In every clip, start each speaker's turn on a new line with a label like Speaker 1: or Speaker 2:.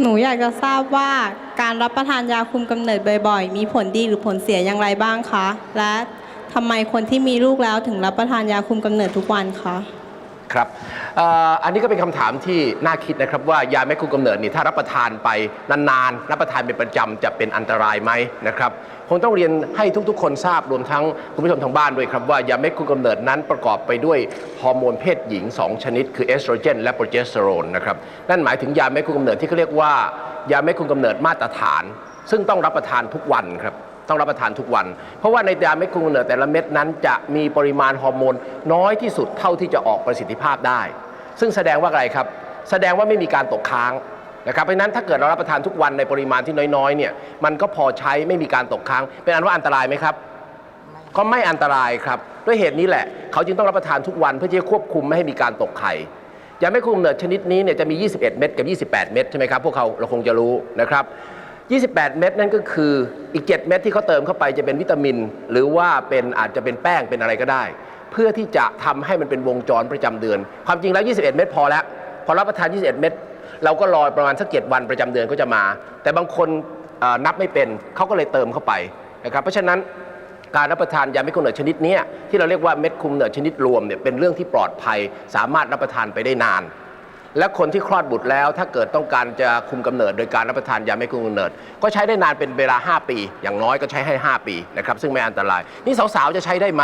Speaker 1: หนูอยากจะทราบว่าการรับประทานยาคุมกำเนิดบ่อยๆ มีผลดีหรือผลเสียอย่างไรบ้างคะ และทำไมคนที่มีลูกแล้วถึงรับประทานยาคุมกำเนิดทุกวันคะ
Speaker 2: ครับเอ่ออันนี้ก็เป็นคำถามที่น่าคิดนะครับว่ายาแม่คุมกำเนิดนี่ถ้ารับประทานไปนานๆรับประทานเป็นประจำจะเป็นอันตรายไหมนะครับคงต้องเรียนให้ทุกๆ คนทราบรวมทั้งคุณผู้ชมทางบ้านด้วยครับว่ายาแม่คุมกำเนิดนั้นประกอบไปด้วยฮอร์โมนเพศหญิง 2 ชนิด คือเอสโตรเจนและโปรเจสเตอโรนนะครับนั่นหมายถึงยาแม่คุมกำเนิดที่เขาเรียกว่ายาแม่คุมกำเนิดมาตรฐาน ซึ่งต้องรับประทานทุกวันครับ ต้องรับประทานทุกวัน เพราะว่าในยาเม็ดคุมกำเนิดแต่ละเม็ดนั้นจะมีปริมาณฮอร์โมนน้อยที่สุดเท่าที่จะออกประสิทธิภาพได้ ซึ่งแสดงว่าอะไรครับ แสดงว่าไม่มีการตกค้างนะครับเพราะนั้นถ้าเกิดเรารับประทานทุกวันในปริมาณที่น้อยๆเนี่ยมันก็พอใช้ไม่มีการตกค้าง เป็นอันว่าอันตรายไหมครับ ก็ไม่อันตรายครับ ด้วยเหตุนี้แหละ เขาจึงต้องรับประทานทุกวันเพื่อที่จะควบคุมไม่ให้มีการตกไข่ยาแม่คุมกำเนิดชนิดนี้เนี่ยจะมี 21 เม็ดกับ 28 เม็ดใช่ไหมครับพวกเขาเราคงจะรู้นะครับ 28 เม็ดนั่นก็คืออีก 7 เม็ดที่เขาเติมเข้าไปจะเป็นวิตามิน หรือว่าเป็นอาจจะเป็นแป้งเป็นอะไรก็ได้ เพื่อที่จะทำให้มันเป็นวงจรประจำเดือน ความจริงแล้ว 21 เม็ดพอแล้ว พอรับประทาน 21 เม็ดเราก็รอประมาณสัก7วันประจำเดือนก็จะมา แต่บางคนนับไม่เป็นเขาก็เลยเติมเข้าไปนะครับเพราะฉะนั้นการรับประทานยาเม็ดคุมกำเนิดชนิดนี้ที่เราเรียกว่าเม็ดคุมกำเนิดชนิดรวมเนี่ยเป็นเรื่องที่ปลอดภัย สามารถรับประทานไปได้นาน และคนที่คลอดบุตรแล้ว ถ้าเกิดต้องการจะคุมกำเนิด โดยการรับประทานยาเม็ดคุมกำเนิด ก็ใช้ได้นานเป็นเวลา 5 ปี อย่างน้อยก็ใช้ให้ 5 ปีนะครับซึ่งไม่อันตราย นี่สาวๆจะใช้ได้ไหม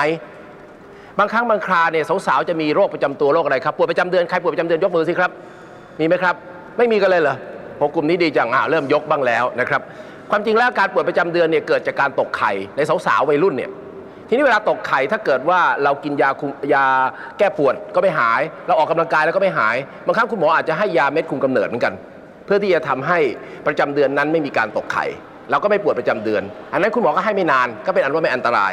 Speaker 2: บางครั้งบางคราเนี่ยสาวๆจะมีโรคประจำตัวโรคอะไรครับปวดประจำเดือนใครปวดประจำเดือนยกมือสิครับ มีไหมครับ ไม่มีกันเลยเหรอโหกลุ่มนี้ดีจังอ่าเริ่มยกบ้างแล้วนะครับความจริงแล้วการปวดประจำเดือนเนี่ยเกิดจากการตกไข่ในสาวๆวัยรุ่นเนี่ย ทีนี้เวลาตกไข่ถ้าเกิดว่าเรากินยาคุมยาแก้ปวดก็ไม่หาย เราออกกำลังกายแล้วก็ไม่หายบางครั้งคุณหมออาจจะให้ยาเม็ดคุมกำเนิดเหมือนกัน เพื่อที่จะทำให้ประจำเดือนนั้นไม่มีการตกไข่เราก็ไม่ปวดประจำเดือน อันนั้นคุณหมอก็ให้ไม่นานก็เป็นอันว่าไม่อันตราย